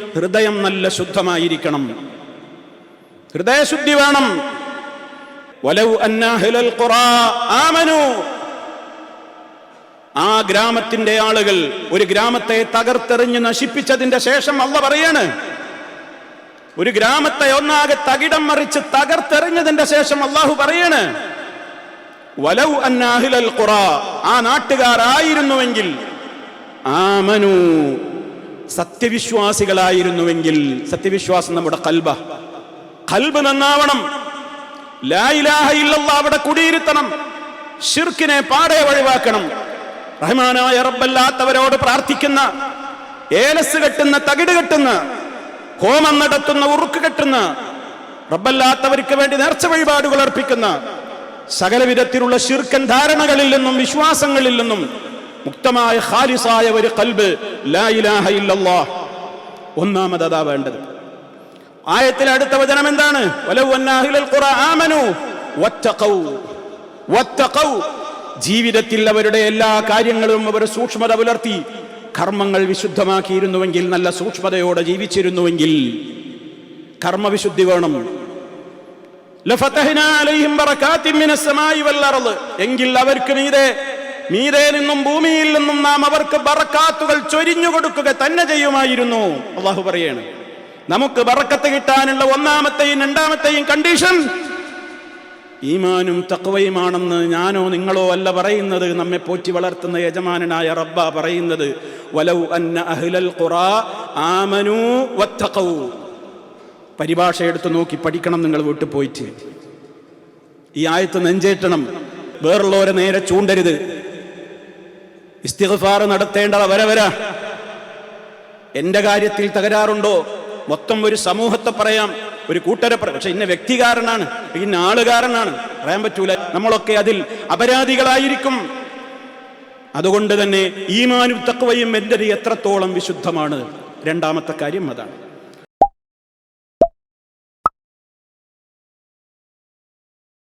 ഹൃദയം നല്ല ശുദ്ധമായിരിക്കണം. ഹൃദയശുദ്ധി വേണം. വലൗ അന്നാഹിലൽ ആമനു. ആ ഗ്രാമത്തിന്റെ ആളുകൾ ഒരു ഗ്രാമത്തെ തകർത്തെറിഞ്ഞ് നശിപ്പിച്ചതിന്റെ ശേഷം അല്ല പറയാണ് ഒരു ഗ്രാമത്തെ ഒന്നാകെ തകിടം മറിച്ച് തകർത്തെറിഞ്ഞതിന്റെ ശേഷം അള്ളാഹു പറയാണ് വലൗ അന്നാഹിലൽ ഖുറാ ആ നാട്ടുകാരായിരുന്നുവെങ്കിൽ ആമനു. സത്യവിശ്വാസികളായിരുന്നുവെങ്കിൽ സത്യവിശ്വാസം നമ്മുടെ കൽബ. കൽബ് നന്നാവണം. അവിടെ കുടിയിരുത്തണം. ഷിർക്കിനെ പാടെ ഒഴിവാക്കണം റഹ്മാനായ റബ്ബല്ലാത്തവരോട് പ്രാർത്ഥിക്കുന്ന ഏലസ് കെട്ടുന്ന തകിട് കെട്ടുന്ന കോമം നടത്തുന്ന ഉറുക്ക് കെട്ടുന്ന റബ്ബല്ലാത്തവർക്ക് വേണ്ടി നേർച്ച വഴിപാടുകൾ അർപ്പിക്കുന്ന സകലവിധത്തിലുള്ള ശിർക്കൻ ധാരണകളിൽ നിന്നും വിശ്വാസങ്ങളിൽ നിന്നും മുക്തമായ ഖാലിസായ ഒരു കൽബ് ലാ ഇലാഹ ഒന്നാമത് അതാ വേണ്ടത്. ആയത്തിൽ അടുത്ത വചനം എന്താണ്? ജീവിതത്തിൽ അവരുടെ എല്ലാ കാര്യങ്ങളും അവർ സൂക്ഷ്മത പുലർത്തി കർമ്മങ്ങൾ വിശുദ്ധമാക്കിയിരുന്നുവെങ്കിൽ നല്ല സൂക്ഷ്മതയോടെ ജീവിച്ചിരുന്നുവെങ്കിൽ കർമ്മവിശുദ്ധി വേണം. എങ്കിൽ അവർക്ക് മീതെ മീതെ നിന്നും ഭൂമിയിൽ നിന്നും നാം അവർക്ക് ബറക്കാത്തുകൾ ചൊരിഞ്ഞു കൊടുക്കുക തന്നെ ചെയ്യുമായിരുന്നു. അള്ളാഹു പറയാണ്. നമുക്ക് ബറക്കത്ത് കിട്ടാനുള്ള ഒന്നാമത്തെയും രണ്ടാമത്തെയും കണ്ടീഷൻ ഈമാനും തക്വയുമാണെന്ന് ഞാനോ നിങ്ങളോ അല്ല പറയുന്നത് നമ്മെ പോറ്റി വളർത്തുന്ന യജമാനനായ റബ്ബ പറയുന്നത് വലൗ അന്ന അഹ്ലൽ ഖുറാ പരിഭാഷ എടുത്ത് നോക്കി പഠിക്കണം നിങ്ങൾ വീട്ടിൽ പോയിട്ട്. ഈ ആയത്ത് നെഞ്ചേറ്റണം. വേറുള്ളവരെ നേരെ ചൂണ്ടരുത്. ഇസ്തിഗ്ഫാർ നടത്തേണ്ടത് വര വര. എന്റെ കാര്യത്തിൽ തകരാറുണ്ടോ? മൊത്തം ഒരു സമൂഹത്തെ പറയാം. ഒരു കൂട്ടരെ പറയാം. പക്ഷെ ഇന്ന വ്യക്തികാരനാണ് ഇന്ന ആളുകാരനാണ്. പറയാൻ പറ്റൂല. നമ്മളൊക്കെ അതിൽ അപരാധികളായിരിക്കും. അതുകൊണ്ട് തന്നെ ഈമാനും തക്കവയും എന്റെ എത്രത്തോളം വിശുദ്ധമാണ്. രണ്ടാമത്തെ കാര്യം അതാണ്.